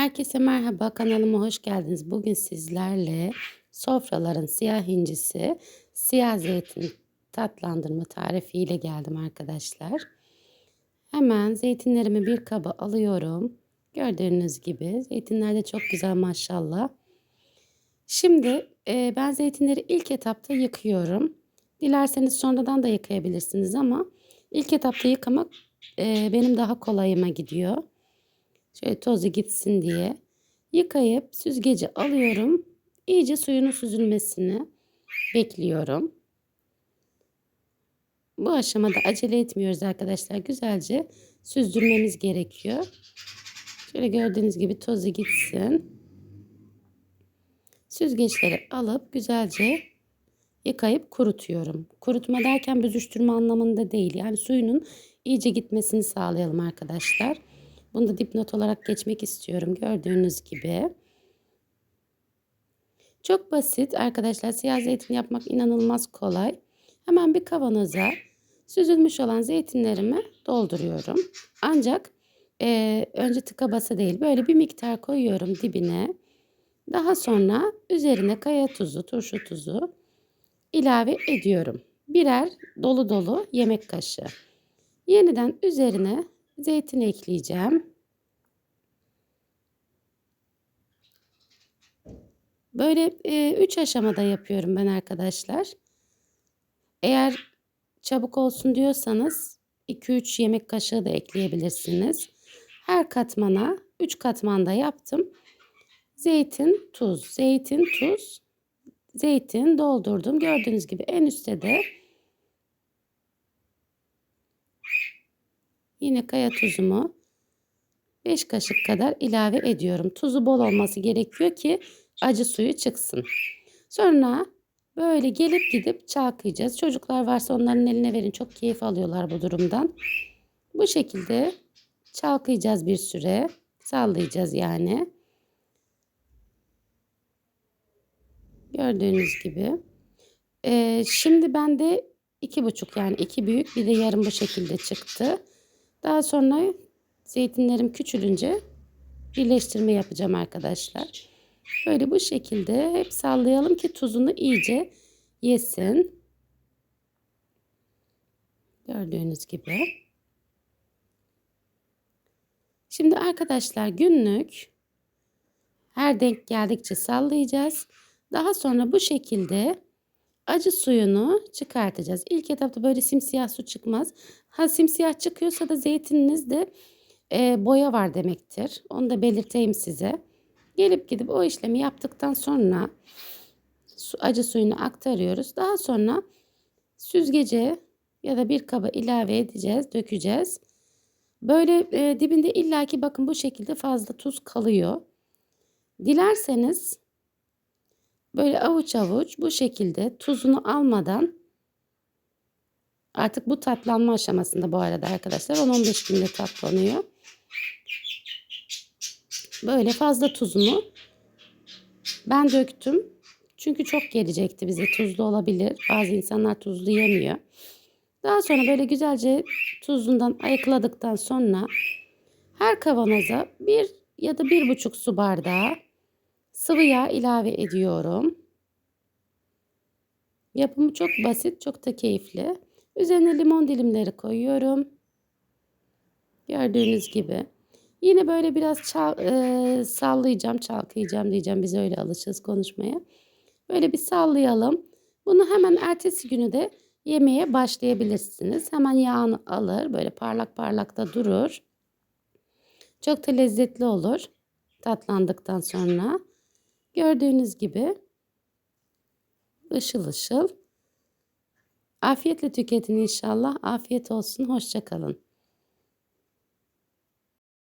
Herkese merhaba kanalıma hoş geldiniz. Bugün sizlerle sofraların siyah incisi siyah zeytin tatlandırma tarifiyle geldim arkadaşlar. Hemen zeytinlerimi bir kaba alıyorum. Gördüğünüz gibi zeytinler de çok güzel maşallah. Şimdi e, ben zeytinleri ilk etapta yıkıyorum. Dilerseniz sonradan da yıkayabilirsiniz ama ilk etapta yıkamak e, benim daha kolayıma gidiyor. Şöyle tozu gitsin diye. Yıkayıp süzgeci alıyorum. İyice suyunun süzülmesini bekliyorum. Bu aşamada acele etmiyoruz arkadaşlar. Güzelce süzdürmemiz gerekiyor. Şöyle gördüğünüz gibi tozu gitsin. Süzgeçleri alıp güzelce yıkayıp kurutuyorum. Kurutma derken büzüştürme anlamında değil. Yani suyunun iyice gitmesini sağlayalım arkadaşlar. Bunu da dipnot olarak geçmek istiyorum. Gördüğünüz gibi. Çok basit arkadaşlar. Siyah zeytin yapmak inanılmaz kolay. Hemen bir kavanoza süzülmüş olan zeytinlerimi dolduruyorum. Ancak e, önce tıka basa değil. Böyle bir miktar koyuyorum dibine. Daha sonra üzerine kaya tuzu, turşu tuzu ilave ediyorum. Birer dolu dolu yemek kaşığı. Yeniden üzerine zeytin ekleyeceğim. Böyle 3 e, aşamada yapıyorum ben arkadaşlar. Eğer çabuk olsun diyorsanız 2-3 yemek kaşığı da ekleyebilirsiniz. Her katmana 3 katmanda yaptım. Zeytin, tuz, zeytin, tuz, zeytin doldurdum. Gördüğünüz gibi en üstte de Yine kaya tuzumu 5 kaşık kadar ilave ediyorum. Tuzu bol olması gerekiyor ki acı suyu çıksın. Sonra böyle gelip gidip çalkayacağız. Çocuklar varsa onların eline verin. Çok keyif alıyorlar bu durumdan. Bu şekilde çalkayacağız bir süre. Sallayacağız yani. Gördüğünüz gibi. Ee, şimdi bende iki buçuk yani iki büyük bir de yarım bu şekilde çıktı. Daha sonra zeytinlerim küçülünce birleştirme yapacağım arkadaşlar. Böyle bu şekilde hep sallayalım ki tuzunu iyice yesin. Gördüğünüz gibi. Şimdi arkadaşlar günlük her denk geldikçe sallayacağız. Daha sonra bu şekilde acı suyunu çıkartacağız. İlk etapta böyle simsiyah su çıkmaz. Ha simsiyah çıkıyorsa da zeytininizde e, boya var demektir. Onu da belirteyim size. Gelip gidip o işlemi yaptıktan sonra su, acı suyunu aktarıyoruz. Daha sonra süzgece ya da bir kaba ilave edeceğiz, dökeceğiz. Böyle e, dibinde illaki bakın bu şekilde fazla tuz kalıyor. Dilerseniz Böyle avuç avuç bu şekilde tuzunu almadan artık bu tatlanma aşamasında bu arada arkadaşlar 10-15 günde tatlanıyor. Böyle fazla tuzunu ben döktüm. Çünkü çok gelecekti bize tuzlu olabilir. Bazı insanlar tuzlu yemiyor. Daha sonra böyle güzelce tuzundan ayıkladıktan sonra her kavanoza bir ya da bir buçuk su bardağı sıvı yağ ilave ediyorum. Yapımı çok basit, çok da keyifli. Üzerine limon dilimleri koyuyorum. Gördüğünüz gibi. Yine böyle biraz çal, e, sallayacağım, çalkayacağım diyeceğim. Biz öyle alışırız konuşmaya. Böyle bir sallayalım. Bunu hemen ertesi günü de yemeye başlayabilirsiniz. Hemen yağını alır. Böyle parlak parlak da durur. Çok da lezzetli olur. Tatlandıktan sonra. Gördüğünüz gibi ışıl ışıl. Afiyetle tüketin inşallah. Afiyet olsun. Hoşçakalın.